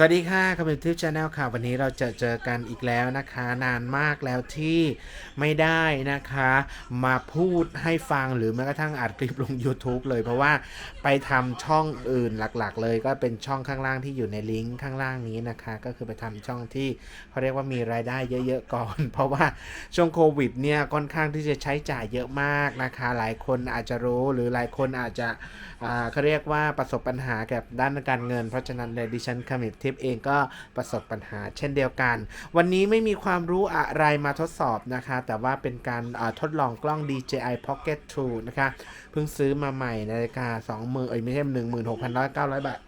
สวัสดีค่ะคอมเมนต์ชาแนลค่ะ วันนี้เราจะเจอกันอีกแล้วนะคะ นานมากแล้วที่ไม่ได้นะคะ มาพูดให้ฟังหรือแม้กระทั่งอัดคลิปลง YouTube เลย เพราะว่าไปทำช่องอื่นหลักๆ เลยก็เป็นช่องข้างล่างที่อยู่ในลิงก์ข้างล่างนี้นะคะ ก็คือไปทำช่องที่เขาเรียกว่ามีรายได้เยอะๆก่อน เพราะว่าช่วงโควิดเนี่ยค่อนข้างที่จะใช้จ่ายเยอะมากนะคะ หลายคนอาจจะรู้หรือหลายคนอาจจะเขาเรียกว่าประสบปัญหากับด้านการเงิน เพราะฉะนั้นเลยดิฉันคามิบทิปเองก็ประสบปัญหาเช่นเดียวกัน วันนี้ไม่มีความรู้อะไรมาทดสอบนะคะ แต่ว่าเป็นการทดลองกล้อง DJI Pocket 2 นะคะ เพิ่งซื้อมาใหม่ในราคา20,000เอ้ยไม่ใช่16,900 บาท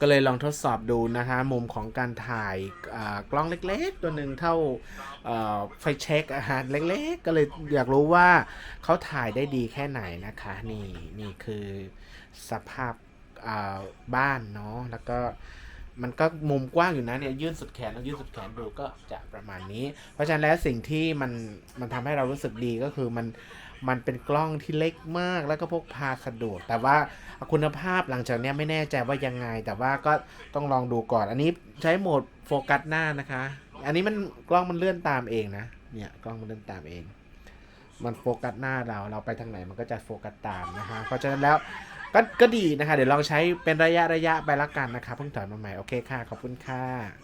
ก็เลยลองทดสอบดูนะคะมุมของการถ่ายกล้องเล็กๆ ตัวหนึ่งเท่าไฟเช็คอาหารเล็กๆ ก็เลยอยากรู้ว่าเขาถ่ายได้ดีแค่ไหนนะคะ นี่นี่คือสภาพ บ้านเนาะแล้วก็มันก็มุมกว้างอยู่นะเนี่ยยื่นสุดแขนแล้วยื่นสุดแขนดูก็จะประมาณนี้ เพราะฉะนั้นแล้วสิ่งที่มันมันทำให้เรารู้สึกดีก็คือมันมันเป็นกล้องที่เล็กมากแล้วก็พกพาสะดวก แต่ว่าคุณภาพหลังจากนี้ไม่แน่ใจว่ายังไง แต่ว่าก็ต้องลองดูก่อน อันนี้ใช้โหมดโฟกัสหน้านะคะ อันนี้มันกล้องมันเลื่อนตามเองนะเนี่ยกล้องมันเลื่อนตามเอง มันโฟกัสหน้าเราเราไปทางไหนมันก็จะโฟกัสตามนะคะเพราะฉะนั้นแล้ว ก็ก็ดีนะคะ เดี๋ยวลองใช้เป็นระยะระยะไปละกันนะคะเพิ่งถอนมาใหม่โอเคค่ะ ขอบคุณค่ะ